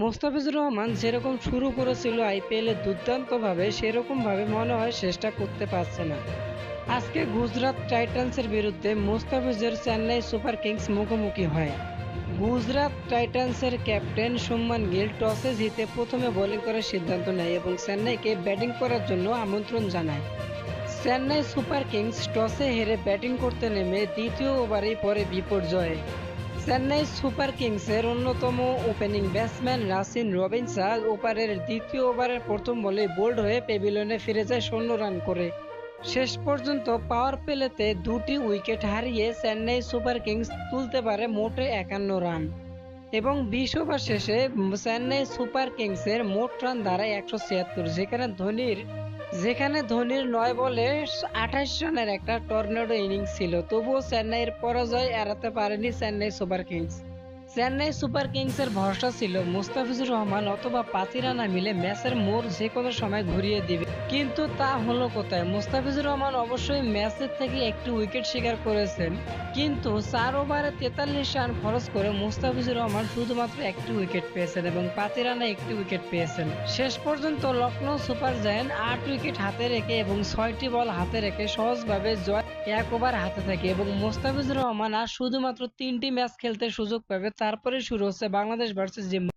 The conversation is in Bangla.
মোস্তাফিজুর রহমান যেরকম শুরু করেছিল আইপিএলে দুর্দান্তভাবে, সেরকমভাবে মনে হয় শেষটা করতে পারছে না। আজকে গুজরাট টাইটান্সের বিরুদ্ধে মোস্তাফিজের চেন্নাই সুপার কিংস মুখোমুখি হয়। গুজরাট টাইটান্সের ক্যাপ্টেন সুম্মান গিল টসে জিতে প্রথমে বোলিং করার সিদ্ধান্ত নেয় এবং চেন্নাইকে ব্যাটিং করার জন্য আমন্ত্রণ জানায়। চেন্নাই সুপার কিংস টসে হেরে ব্যাটিং করতে নেমে দ্বিতীয় ওভারেই পরে বিপর্যয়ে। চেন্নাই সুপার কিংসের অন্যতম ওপেনিং ব্যাটসম্যান রাসিন রবিনসা ওপারের দ্বিতীয় ওভারের প্রথম বলে বোল্ড হয়ে পেভিলিয়নে ফিরে যায় শূন্য রান করে শেষ পর্যন্ত পাওয়ার প্লেতে দুটি উইকেট হারিয়ে চেন্নাই সুপার কিংস তুলতে পারে মোটে একান্ন রান এবং বিশ ওভার শেষে চেন্নাই সুপার কিংসের মোট রান দাঁড়ায় একশো ছিয়াত্তর যেখানে ধোনির যেখানে ধোনির নয় বলে আঠাশ রানের একটা টর্নেডো ইনিংস ছিল। তবুও চেন্নাইয়ের পরাজয় এড়াতে পারেনি Chennai super kings. Chennai super কিংসের ভরসা ছিল মুস্তাফিজুর রহমান অথবা পাতিরানা মিলে ম্যাচের মোড় যে কোনো সময় ঘুরিয়ে দিবে। কিন্তু তা হলো কোথায়? মুস্তাফিজুর রহমান অবশ্যই ম্যাচের থেকে একটি উইকেট শিকার করেছেন। কিন্তু চার ওভারে তেতাল্লিশ রান খরচ করে মুস্তাফিজুর রহমান শুধুমাত্র একটি উইকেট পেয়েছেন এবং পাতি রানা একটি উইকেট পেয়েছেন। শেষ পর্যন্ত লখনৌ সুপার জায়ান্ট আট উইকেট হাতে রেখে এবং ছয়টি বল হাতে রেখে সহজভাবে জয় এক ওভার হাতে থাকে এবং মোস্তাফিজুর রহমান আর শুধুমাত্র তিনটি ম্যাচ খেলতে সুযোগ পাবে। তারপরে শুরু হচ্ছে বাংলাদেশ ভার্সেস জিম্বাবুয়ে।